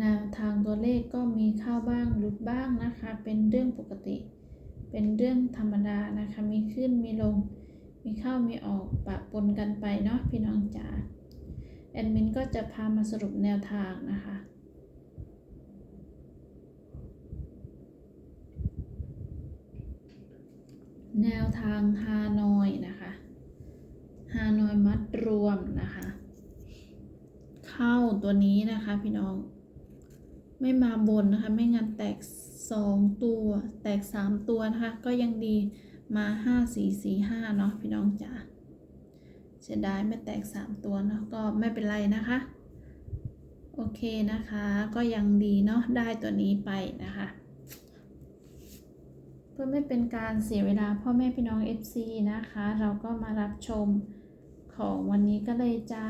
แนวทางตัวเลขก็มีเข้าบ้างหลุดบ้างนะคะ เป็นเรื่องปกติ เป็นเรื่องธรรมดานะคะ มีขึ้นมีลง มีเข้ามีออกปะปนกันไปเนาะพี่น้องจ๋าแอดมินก็จะพามาสรุปแนวทางนะคะแนวทางฮานอยนะคะฮานอยมัดรวมนะคะ เข้าตัวนี้นะคะพี่น้อง ไม่มาบนนะคะ ไม่งั้นแตกสองตัว แตกสามตัวนะคะ ก็ยังดีมาห้าสี่สี่ห้าเนาะพี่น้องจ๋าเสียดายไม่แตกสามตัวเนาะก็ไม่เป็นไรนะคะ โอเคนะคะ ก็ยังดีเนาะได้ตัวนี้ไปนะคะเพื่อไม่เป็นการเสียเวลาพ่อแม่พี่น้อง FC นะคะ เราก็มารับชมของวันนี้ก็เลยจ้า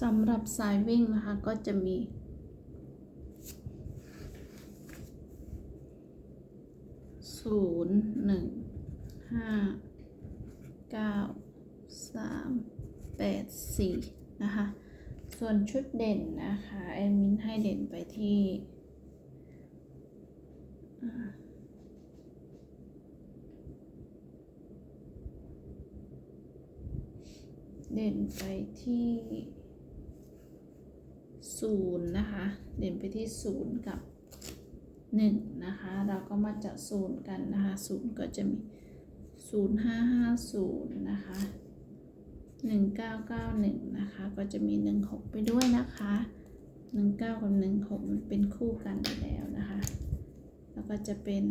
สำหรับสายวิ่งนะคะก็จะมี ศูนย์หนึ่งห้าเก้าสามแปดสี่นะคะ ส่วนชุดเด่นนะคะแอดมินให้เด่นไปที่เด่นไปที่ ศูนย์นะคะ เด่นไปที่ศูนย์กับหนึ่งนะคะ เราก็มาจัดศูนย์กันนะคะศูนย์ก็จะมีศูนย์ห้าห้าศูนย์นะคะหนึ่งเก้าเก้าหนึ่งนะคะ ก็จะมีหนึ่งหกไปด้วยนะคะหนึ่งเก้ากับหนึ่งหกมันเป็นคู่กันอยู่แล้วนะคะ แล้วก็จะเป็น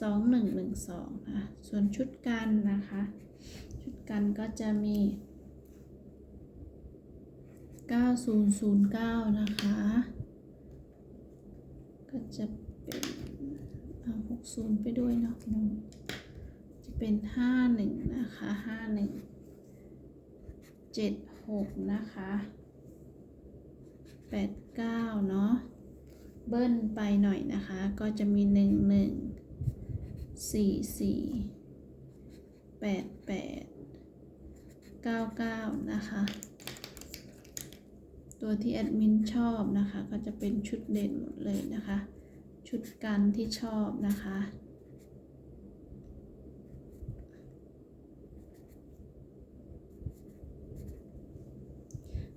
สองหนึ่งหนึ่งสองนะส่วนชุดกันนะคะ ชุดกันก็จะมี 9009 นะคะ ก็จะเป็นเอา60 ไปด้วยเนาะพี่น้องจะเป็น 51 นะคะ 51 76 นะคะ 89 เนาะเบิ้ลไปหน่อยนะคะ ก็จะมี 11 44แปดแปดเก้าเก้านะคะ ตัวที่แอดมินชอบนะคะ ก็จะเป็นชุดเด่นหมดเลยนะคะ ชุดกันที่ชอบนะคะ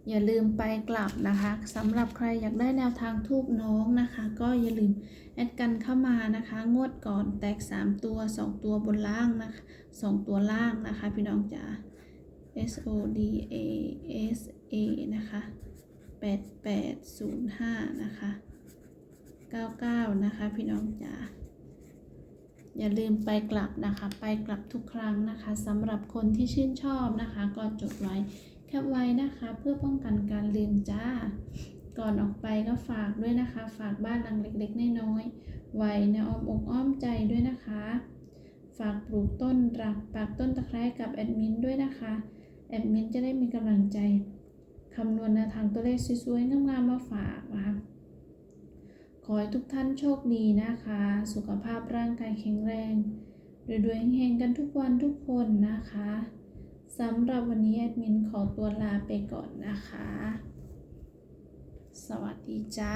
อย่าลืมไปกลับนะคะสำหรับใครอยากได้แนวทางทูบน้องนะคะ ก็อย่าลืมแอดกันเข้ามานะคะ งวดก่อนแตก 3 ตัว 2 ตัวบนล่างนะคะ 2 ตัวล่างนะคะ พี่น้องจ๋า S O D A S A นะคะ 8805นะคะ99นะคะ พี่น้องจ๋าอย่าลืมไปกลับนะคะ ไปกลับทุกครั้งนะคะสำหรับคนที่ชื่นชอบนะคะ ก็จดไว้แคปไว้นะคะ เพื่อป้องกันการลืมจ้า ก่อนออกไปก็ฝากด้วยนะคะ ฝากบ้านหลังเล็กๆน้อยๆไว้ในอ้อมอกอ้อมใจด้วยนะคะ ฝากปลูกต้นรักปากต้นตะไคร้กับแอดมินด้วยนะคะแอดมินจะได้มีกำลังใจ คำนวณแนวทางตัวเลขสวยๆงามๆมาฝากนะคะขอให้ทุกท่านโชคดีนะคะ สุขภาพร่างกายแข็งแรงรวยๆแห่งๆกันทุกวันทุกคนนะคะสำหรับวันนี้แอดมินขอตัวลาไปก่อนนะคะ สวัสดีจ้า